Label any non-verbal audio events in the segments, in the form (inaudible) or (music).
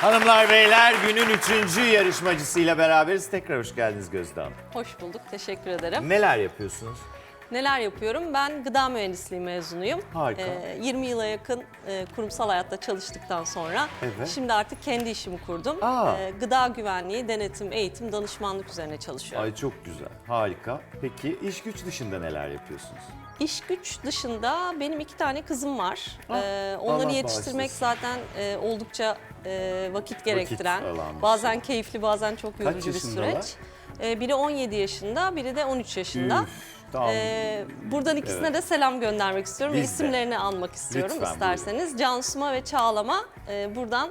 Hanımlar beyler günün üçüncü yarışmacısıyla beraberiz. Tekrar hoş geldiniz Gözde Hanım. Hoş bulduk, teşekkür ederim. Neler yapıyorsunuz? Neler yapıyorum? Ben gıda mühendisliği mezunuyum. Harika. Ee, 20 yıla yakın e, kurumsal hayatta çalıştıktan sonra Evet. şimdi artık kendi işimi kurdum. Aa. Ee, gıda güvenliği, denetim, eğitim, danışmanlık üzerine çalışıyorum. Ay çok güzel, harika. Peki iş güç dışında neler yapıyorsunuz? İş güç dışında benim iki tane kızım var. Ah, Ee, onları Allah yetiştirmek bağışlasın. zaten e, oldukça e, vakit gerektiren, alan bir şey. bazen keyifli, bazen çok yorucu bir süreç. Ee, biri 17 yaşında, biri de 13 yaşında. Üf, tamam. Ee, buradan ikisine Evet. de selam göndermek istiyorum Biz de. isimlerini anmak istiyorum Lütfen, isterseniz. Cansuma ve Çağlam'a e, buradan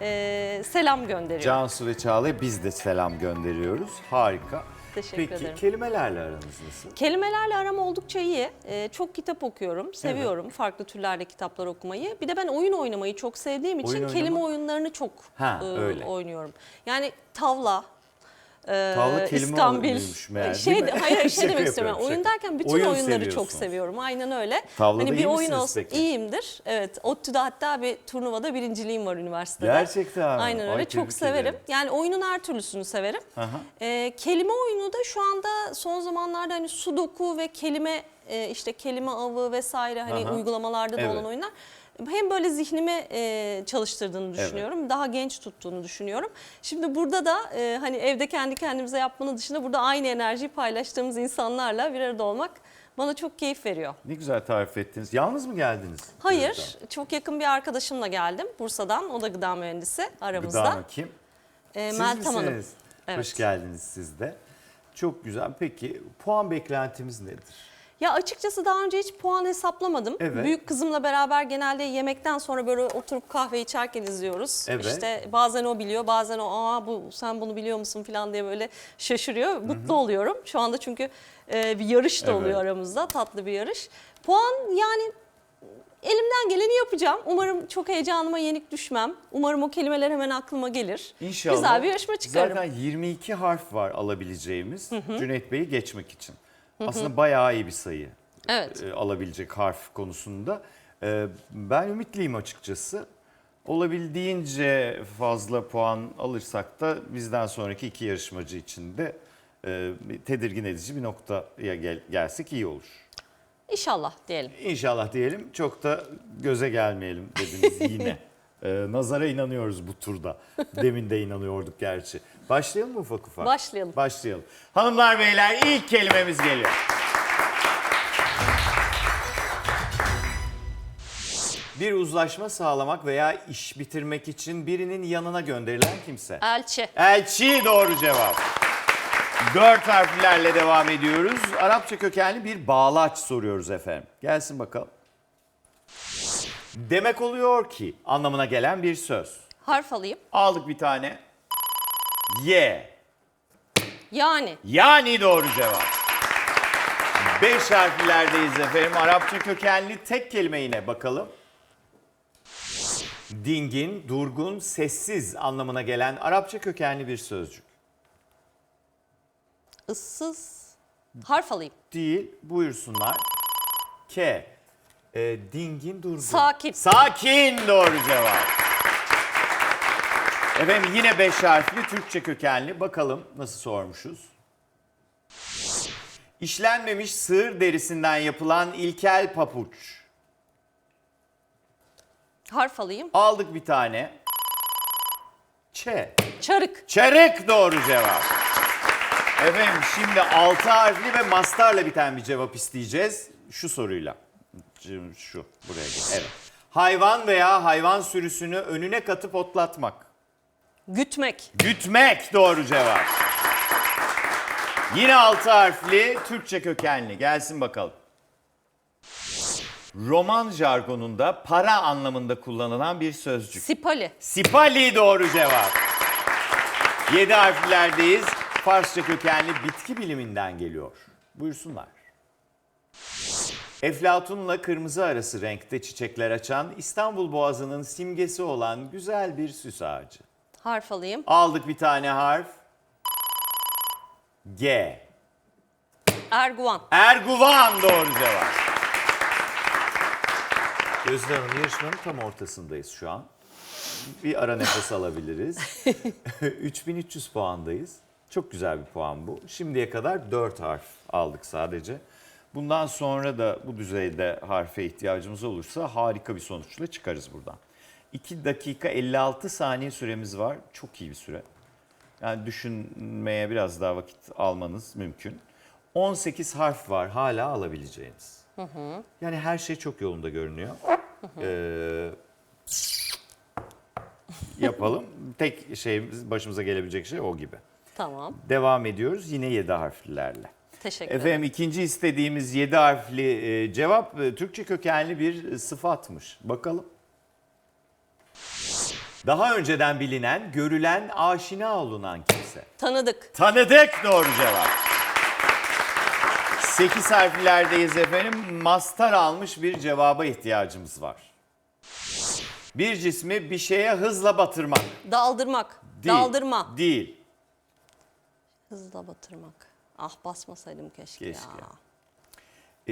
e, selam gönderiyorum. Cansu ve Çağla'ya biz de selam gönderiyoruz. Harika. Teşekkür Peki ederim. kelimelerle aranız nasıl? Kelimelerle aram oldukça iyi. Ee, çok kitap okuyorum, seviyorum farklı türlerde kitaplar okumayı. Bir de ben oyun oynamayı çok sevdiğim için Oyun kelime oynama? oyunlarını çok Ha, e, öyle. oynuyorum. Yani tavla, Tavla kelime iskambil. meğer, şey? Hayır (laughs) şey demek istiyorum. Yani oyun derken bütün Oyun oyunları çok seviyorum. Aynen öyle. Tavlada hani bir oyun olsun peki? iyiyimdir. Evet. ODTÜ'de hatta bir turnuvada birinciliğim var üniversitede. Gerçekten. Aynen Ay, öyle. tebrik çok severim. ederim. Yani oyunun her türlüsünü severim. Aha. Ee, kelime oyunu da şu anda son zamanlarda hani sudoku ve kelime e, işte kelime avı vesaire hani Aha. uygulamalarda da Evet. olan oyunlar hem böyle zihnimi e, çalıştırdığını düşünüyorum. Daha genç tuttuğunu düşünüyorum. Şimdi burada da e, hani evde kendi kendimize yapmanın dışında burada aynı enerjiyi paylaştığımız insanlarla bir arada olmak bana çok keyif veriyor. Ne güzel tarif ettiniz. Yalnız mı geldiniz? Hayır, Gözde çok yakın bir arkadaşımla geldim Bursa'dan. O da gıda mühendisi Hanım? aramızda. Gıda mı kim? E, Siz Meltem Hanım. misiniz? Evet. Hoş geldiniz siz de. Çok güzel. Peki puan beklentimiz nedir? Ya açıkçası daha önce hiç puan hesaplamadım. Evet. Büyük kızımla beraber genelde yemekten sonra böyle oturup kahve içerken izliyoruz. Evet. İşte bazen o biliyor, bazen o aa bu sen bunu biliyor musun falan diye böyle şaşırıyor. Mutlu oluyorum. Şu anda çünkü e, bir yarış da Evet. oluyor aramızda, tatlı bir yarış. Puan yani elimden geleni yapacağım. Umarım çok heyecanıma yenik düşmem. Umarım o kelimeler hemen aklıma gelir. İnşallah. Güzel bir yarışma çıkarırım. Zaten 22 harf var alabileceğimiz Cüneyt Bey'i geçmek için. Aslında bayağı iyi bir sayı Evet. e, alabilecek harf konusunda. E, ben ümitliyim açıkçası. Olabildiğince fazla puan alırsak da bizden sonraki iki yarışmacı için de e, tedirgin edici bir noktaya gel- gelsek iyi olur. İnşallah diyelim. İnşallah diyelim. Çok da göze gelmeyelim dediniz yine. (laughs) Ee, nazara inanıyoruz bu turda. (laughs) Demin de inanıyorduk gerçi. Başlayalım mı ufak ufak? Başlayalım. Başlayalım. Hanımlar beyler ilk kelimemiz geliyor. Bir uzlaşma sağlamak veya iş bitirmek için birinin yanına gönderilen kimse. Elçi. Elçi doğru cevap. Dört harflerle devam ediyoruz. Arapça kökenli bir bağlaç soruyoruz efendim. Gelsin bakalım. Demek oluyor ki anlamına gelen bir söz. Harf alayım. Aldık bir tane. Ye. Yani. Yani doğru cevap. Beş harflerdeyiz efendim. Arapça kökenli tek kelime yine bakalım. Dingin, durgun, sessiz anlamına gelen Arapça kökenli bir sözcük. ıssız. Harf alayım. değil buyursunlar. K. E, dingin durgun. Sakin. Sakin doğru cevap. Efendim yine beş harfli Türkçe kökenli. Bakalım nasıl sormuşuz. İşlenmemiş sığır derisinden yapılan ilkel papuç. Harf alayım. Aldık bir tane. Ç. Çarık. Çarık doğru cevap. Efendim şimdi altı harfli ve mastarla biten bir cevap isteyeceğiz. Şu soruyla. Şu buraya gel. Evet. Hayvan veya hayvan sürüsünü önüne katıp otlatmak. Gütmek. Gütmek doğru cevap. Yine altı harfli Türkçe kökenli. Gelsin bakalım. Roman jargonunda para anlamında kullanılan bir sözcük. Sipali. Sipali doğru cevap. 7 harflerdeyiz. Farsça kökenli bitki biliminden geliyor. Buyursunlar. Eflatunla kırmızı arası renkte çiçekler açan İstanbul Boğazı'nın simgesi olan güzel bir süs ağacı. Harf alayım. Aldık bir tane harf. G. Erguvan. Erguvan doğru cevap. Gözde Hanım yarışmanın tam ortasındayız şu an. bir ara nefes alabiliriz. (laughs) 3300 puandayız. Çok güzel bir puan bu. Şimdiye kadar 4 harf aldık sadece. Bundan sonra da bu düzeyde harfe ihtiyacımız olursa harika bir sonuçla çıkarız buradan. 2 dakika 56 saniye süremiz var. Çok iyi bir süre. Yani düşünmeye biraz daha vakit almanız mümkün. 18 harf var hala alabileceğiniz. Yani her şey çok yolunda görünüyor. Ee, yapalım. Tek şeyimiz başımıza gelebilecek şey o gibi. Tamam. Devam ediyoruz yine 7 harflerle. Teşekkür ederim. Efendim ikinci istediğimiz 7 harfli e, cevap e, Türkçe kökenli bir e, sıfatmış. Bakalım. Daha önceden bilinen, görülen, aşina olunan kimse. Tanıdık. Tanıdık doğru cevap. 8 harflerdeyiz efendim. Mastar almış bir cevaba ihtiyacımız var. Bir cismi bir şeye hızla batırmak. Daldırmak. Değil. Daldırma. Değil. Hızla batırmak. Ah basmasaydım keşke, Keşke. ya.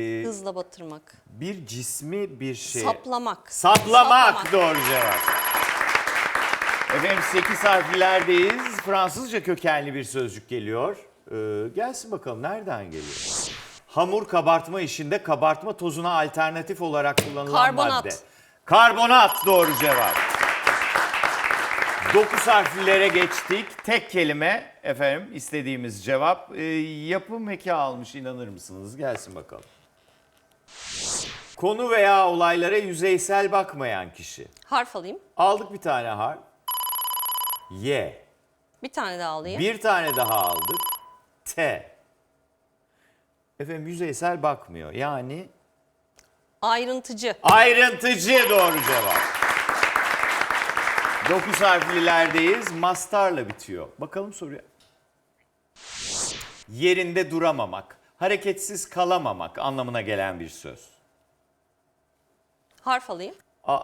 Ee, Hızla batırmak. bir cismi bir şey. Saplamak. Saplamak doğru cevap. Efendim 8 harflerdeyiz. Fransızca kökenli bir sözcük geliyor. Ee, gelsin bakalım nereden geliyor? Hamur kabartma işinde kabartma tozuna alternatif olarak kullanılan Karbonat. madde. Karbonat doğru cevap. 9 harflilere geçtik. Tek kelime efendim istediğimiz cevap. Ee, yapım eki almış inanır mısınız? Gelsin bakalım. Konu veya olaylara yüzeysel bakmayan kişi. Harf alayım. Aldık bir tane harf. Y. Bir tane daha alayım. Bir tane daha aldık. T. Efendim yüzeysel bakmıyor. Yani Ayrıntıcı. ayrıntıcı doğru cevap. 9 harflilerdeyiz. Mastarla bitiyor. Bakalım soruya. Yerinde duramamak, hareketsiz kalamamak anlamına gelen bir söz. Harf alayım. A-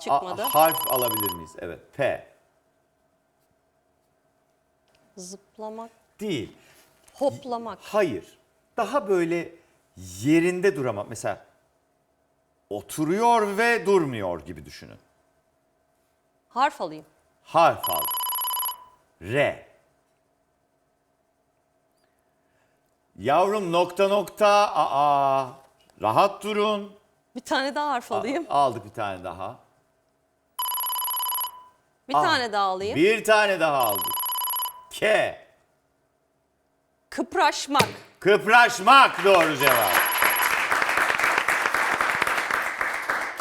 Çıkmadı. A- harf alabilir miyiz? Evet. P. Zıplamak. Değil. Hoplamak. Hayır. Daha böyle yerinde duramak. Mesela oturuyor ve durmuyor gibi düşünün. Harf alayım. Harf al. R. Yavrum nokta nokta. Aa. Rahat durun. Bir tane daha harf alayım. Aldık bir tane daha. Bir al. tane daha alayım. Bir tane daha aldık. K. Kıpraşmak. Kıpraşmak doğru cevap.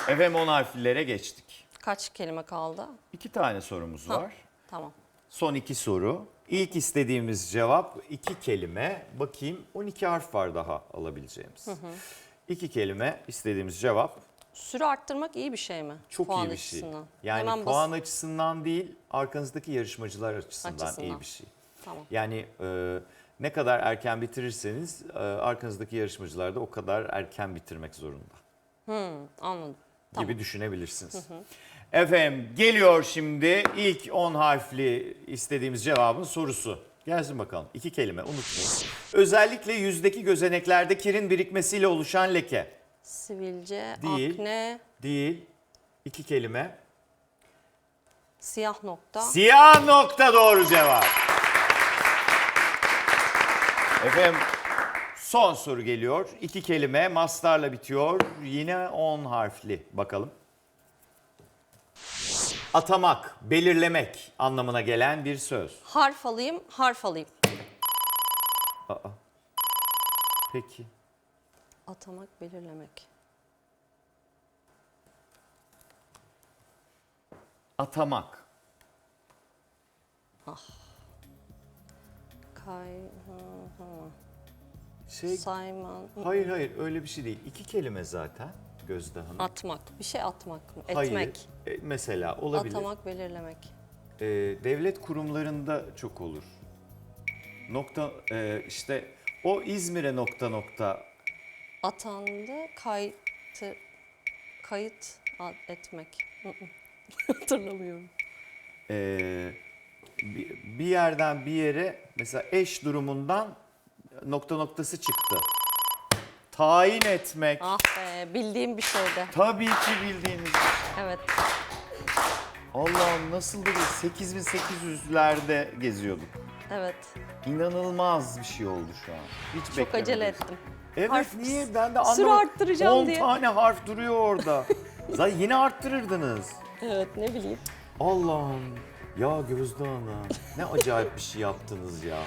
Efendim 10 harflilere geçtik. Kaç kelime kaldı? İki tane sorumuz Ha, var. Tamam. Son iki soru. İlk istediğimiz cevap iki kelime. Bakayım 12 harf var daha alabileceğimiz. İki kelime istediğimiz cevap Süre arttırmak iyi bir şey mi? çok Puan iyi bir şey. açısından. Yani Hemen puan bas- açısından değil arkanızdaki yarışmacılar açısından, Açısından. iyi bir şey. Tamam. Yani e, ne kadar erken bitirirseniz e, arkanızdaki yarışmacılar da o kadar erken bitirmek zorunda. Anladım. Gibi düşünebilirsiniz. Efendim geliyor şimdi ilk 10 harfli istediğimiz cevabın sorusu. Gelsin bakalım. İki kelime unutmayın. Özellikle yüzdeki gözeneklerde kirin birikmesiyle oluşan leke. Sivilce, Değil. akne, Değil. İki kelime. siyah nokta. Siyah nokta doğru cevap. Efendim son soru geliyor. İki kelime mastarla bitiyor. Yine 10 harfli. Bakalım. Atamak, belirlemek anlamına gelen bir söz. harf alayım, harf alayım. Aa. Peki. Atamak, belirlemek. Atamak. Kay, hı, hı. Şey, sayman, hayır hayır öyle bir şey değil. İki kelime zaten Gözde Hanım. atmak. Bir şey atmak mı? Hayır. Etmek. E, mesela olabilir. Atamak, belirlemek. e, devlet kurumlarında çok olur. Nokta e, işte o İzmir'e nokta nokta Atandı, kayıtı, kayıt etmek. Hı hı. (laughs) Hatırlamıyorum. e, bir, bir yerden bir yere mesela eş durumundan nokta noktası çıktı. Tayin etmek. Ah be, bildiğim bir şeydi. Tabii ki bildiğiniz. Evet. Allah'ım nasıl dedi 8800'lerde geziyorduk. Evet. İnanılmaz bir şey oldu şu an. Hiç Çok beklemedim. acele ettim. Evet Harf- niye ben de anlamadım. arttıracağım 10 diye. tane harf duruyor orada. (laughs) Zaten yine arttırırdınız. Evet ne bileyim. Allah'ım ya Gözde Hanım ne acayip bir şey yaptınız ya.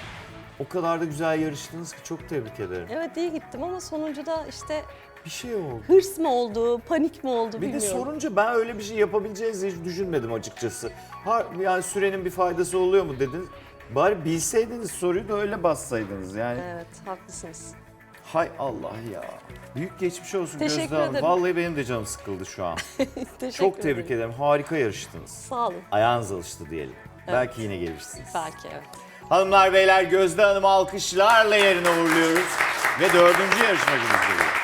O kadar da güzel yarıştınız ki çok tebrik ederim. Evet iyi gittim ama sonuncuda işte Bir şey oldu. hırs mı oldu, panik mi oldu Bir de bilmiyorum. sorunca ben öyle bir şey yapabileceğinizi hiç düşünmedim açıkçası. Ha, yani sürenin bir faydası oluyor mu dediniz. Bari bilseydiniz soruyu da öyle bassaydınız yani. Evet haklısınız. Hay Allah ya. Büyük geçmiş olsun Teşekkür Gözde Hanım. ederim. Vallahi benim de canım sıkıldı şu an. (laughs) Teşekkür Çok tebrik ederim. Harika yarıştınız. Sağ olun. Ayağınız alıştı diyelim. Belki yine gelirsiniz. Belki evet. Hanımlar beyler Gözde Hanım'ı alkışlarla yerine uğurluyoruz. Ve dördüncü yarışmacımız geliyor.